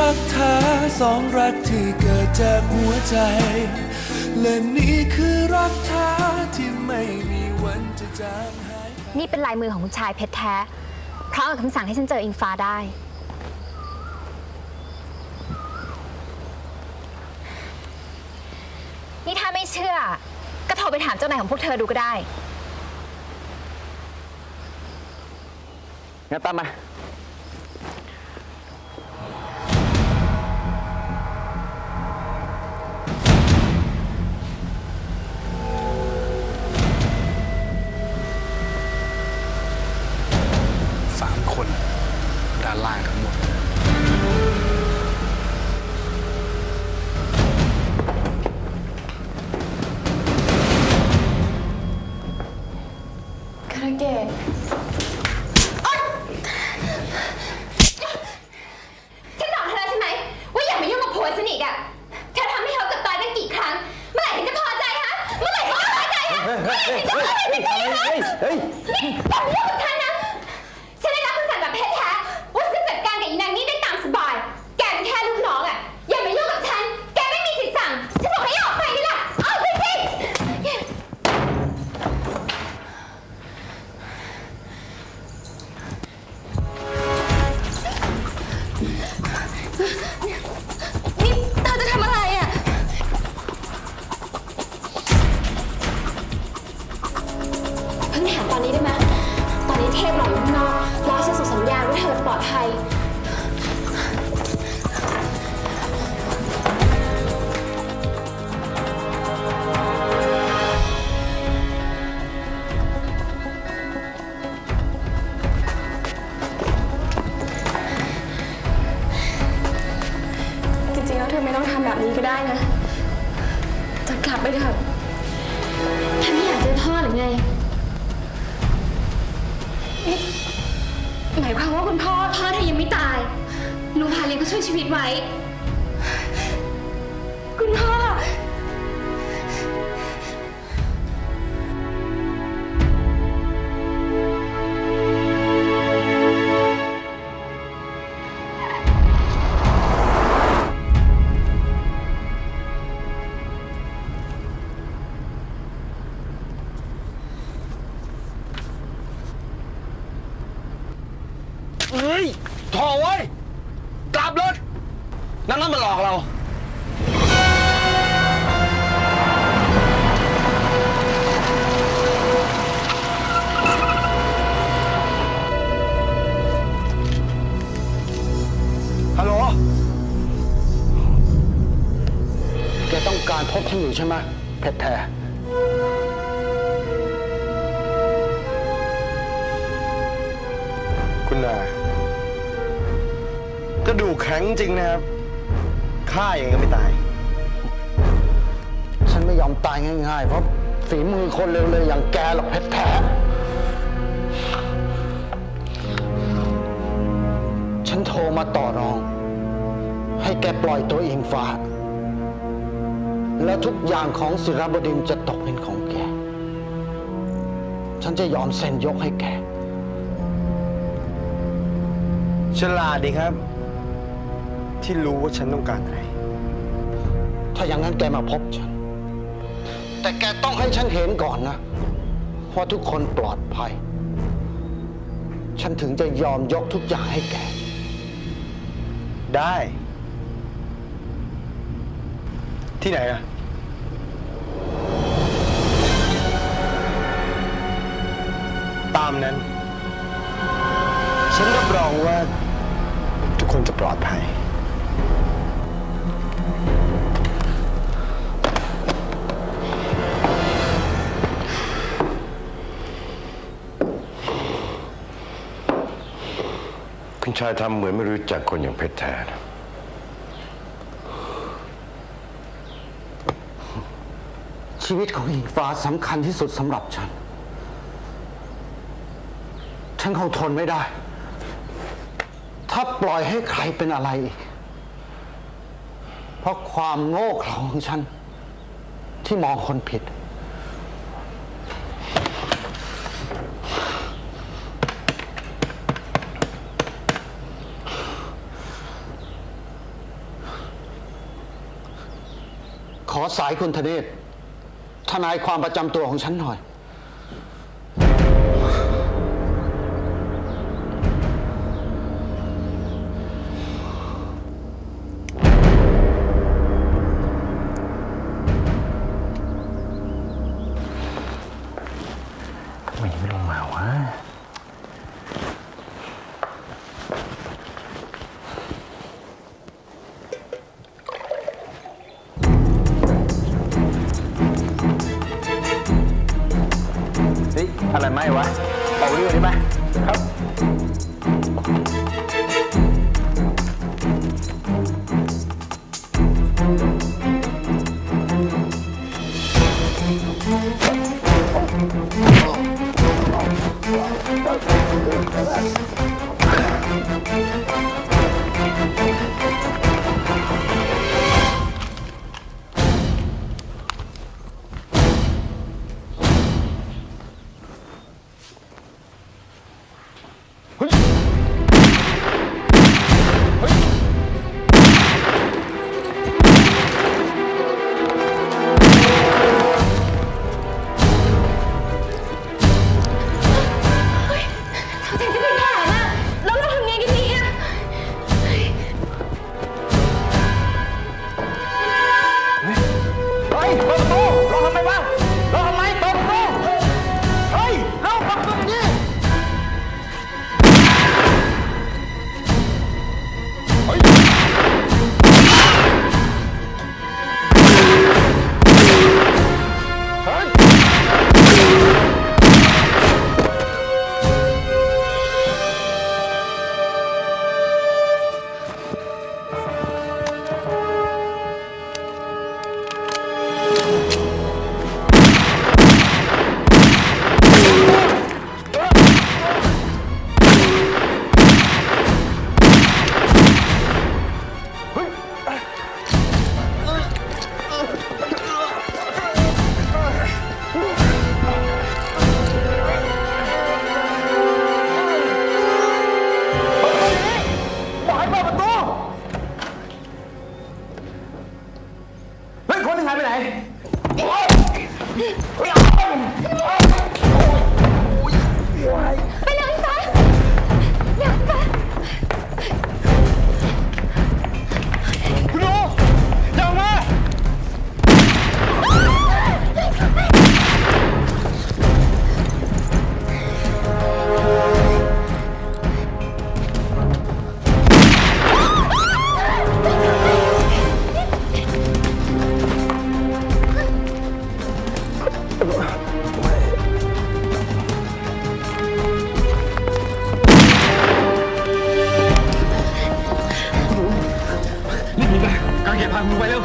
รักแท้สองรักที่เกิดจากหัวใจ และนี่คือรักแท้ที่ไม่มีวันจะจางหายไปนี่เป็นลายมือของคุณชายเพชรแท้เพราะเอาคำสั่งให้ฉันเจออิงฟ้าได้ นี่ถ้าไม่เชื่อ ก็โทรไปถามเจ้านายของพวกเธอดูก็ได้ งั้นตามมา เมื่อไหร่ถึงจะพอใจสักทีฮะเฮ้ยเฮ้ย นี่อย่ามายุ่งกับฉันนะ ฉันได้รับคำสั่งจากเพชรแท้ว่าจะจัดการกับอีนางนี่ได้ตามสบาย แกเป็นแค่ลูกน้องอะ อย่ามายุ่งกับฉัน แกไม่มีสิทธิ์สั่ง ฉันบอกให้ออกไปนี่แหละออกไปสินี่ ได้นะ จะกลับไปเถอะเธอไม่อยากเจอพ่อหรือไงหมายความว่าคุณพ่อพ่อเธอยังไม่ตาย หนูพาลีก็ช่วยชีวิตไว้ คุณพ่อ เฮ้ยโถเว้ยกลับรถนั่นนั่นมันหลอกเรา ฮัลโหล แกต้องการพบฉันอยู่ใช่ไหมเพชรแท้ คุณนาก ระดูกแข็งจริงนะครับฆ่าอย่างก็ไม่ตาย ฉันไม่ยอมตายง่ายๆ เพราะฝีมือคนเร็วๆอย่างแกหรอกเพชรแท้ฉันโทรมาต่อรอง ให้แกปล่อยตัวอิงฟ้า แล้วทุกอย่างของศิรบดินทร์จะตกเป็นของแก ฉันจะยอมเซ็นยกให้แก ฉลาดดีครับ ที่รู้ว่าฉันต้องการอะไร ถ้าอย่างนั้นแกมาพบฉัน แต่แกต้องให้ฉันเห็นก่อนนะว่าทุกคนปลอดภัย ฉันถึงจะยอมยกทุกอย่างให้แก ได้ ที่ไหนอะตามนั้น ฉันรับรองว่าทุกคนจะปลอดภัยายทำเหมือนไม่รู้จักคนอย่างเพชรแท้นะชีวิตของอิงฟ้าสำคัญที่สุดสำหรับฉัน ฉันคงทนไม่ได้ ถ้าปล่อยให้ใครเป็นอะไรอีกเพราะความโง่เขลาของฉัน ที่มองคนผิด ขอสายคุณธเนศทนายความประจำตัวของฉันหน่อย อะไรไหมวะเอาเรื่องนี้ไหมครับ 了。 การเก็บพาคุณไปเร็ว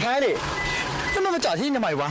แท้ๆนี่แล้วมันมาจอดที่นี่ทำไมวะ